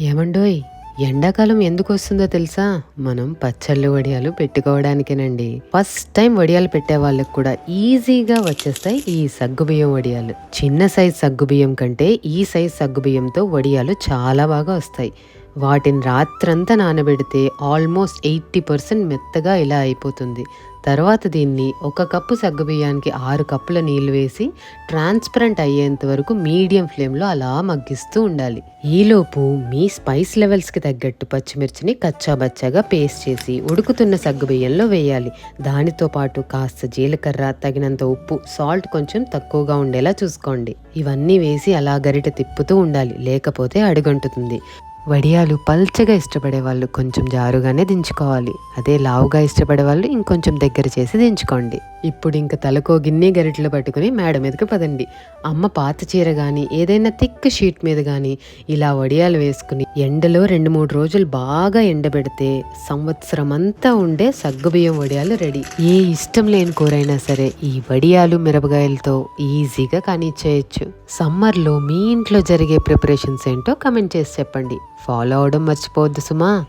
ఏమండోయ్ ఎండాకాలం ఎందుకు వస్తుందో తెలుసా? మనం పచ్చళ్ళు వడియాలు పెట్టుకోవడానికేనండి. ఫస్ట్ టైం వడియాలు పెట్టే వాళ్ళకి కూడా ఈజీగా వచ్చేస్తాయి ఈ సగ్గుబియ్యం వడియాలు. చిన్న సైజ్ సగ్గుబియ్యం కంటే ఈ సైజ్ సగ్గుబియ్యంతో వడియాలు చాలా బాగా వస్తాయి. వాటిని రాత్రంతా నానబెడితే ఆల్మోస్ట్ ఎయిటీ పర్సెంట్ మెత్తగా ఇలా అయిపోతుంది. తర్వాత దీన్ని ఒక కప్పు సగ్గుబియ్యానికి ఆరు కప్పుల నీళ్ళు వేసి ట్రాన్స్పరెంట్ అయ్యేంత వరకు మీడియం ఫ్లేమ్లో అలా మగ్గిస్తూ ఉండాలి. ఈలోపు మీ స్పైస్ లెవెల్స్కి తగ్గట్టు పచ్చిమిర్చిని కచ్చాబచ్చాగా పేస్ట్ చేసి ఉడుకుతున్న సగ్గుబియ్యంలో వేయాలి. దానితో పాటు కాస్త జీలకర్ర తగినంత ఉప్పు సాల్ట్ కొంచెం తక్కువగా ఉండేలా చూసుకోండి. ఇవన్నీ వేసి అలా గరిట తిప్పుతూ ఉండాలి. లేకపోతే అడుగంటుతుంది. వడియాలు పల్చగా ఇష్టపడే వాళ్ళు కొంచెం జారుగానే దించుకోవాలి. అదే లావుగా ఇష్టపడే వాళ్ళు ఇంకొంచెం దగ్గర చేసి దించుకోండి. ఇప్పుడు ఇంక తలకో గిన్నె గరిటెలు పట్టుకుని మేడ మీదకి పదండి. అమ్మ పాత చీర కానీ ఏదైనా థిక్ షీట్ మీద కానీ ఇలా వడియాలు వేసుకుని ఎండలో రెండు మూడు రోజులు బాగా ఎండబెడితే సంవత్సరం అంతా ఉండే సగ్గుబియ్యం వడియాలు రెడీ. ఏ ఇష్టం లేని కూరైనా సరే ఈ వడియాలు మిరపకాయలతో ఈజీగా కానిచ్చేయచ్చు సమ్మర్లో మీ ఇంట్లో జరిగే ప్రిపరేషన్స్ ఏంటో కమెంట్ చేసి చెప్పండి. ఫాలో అవడం మర్చిపోవద్దు సుమా.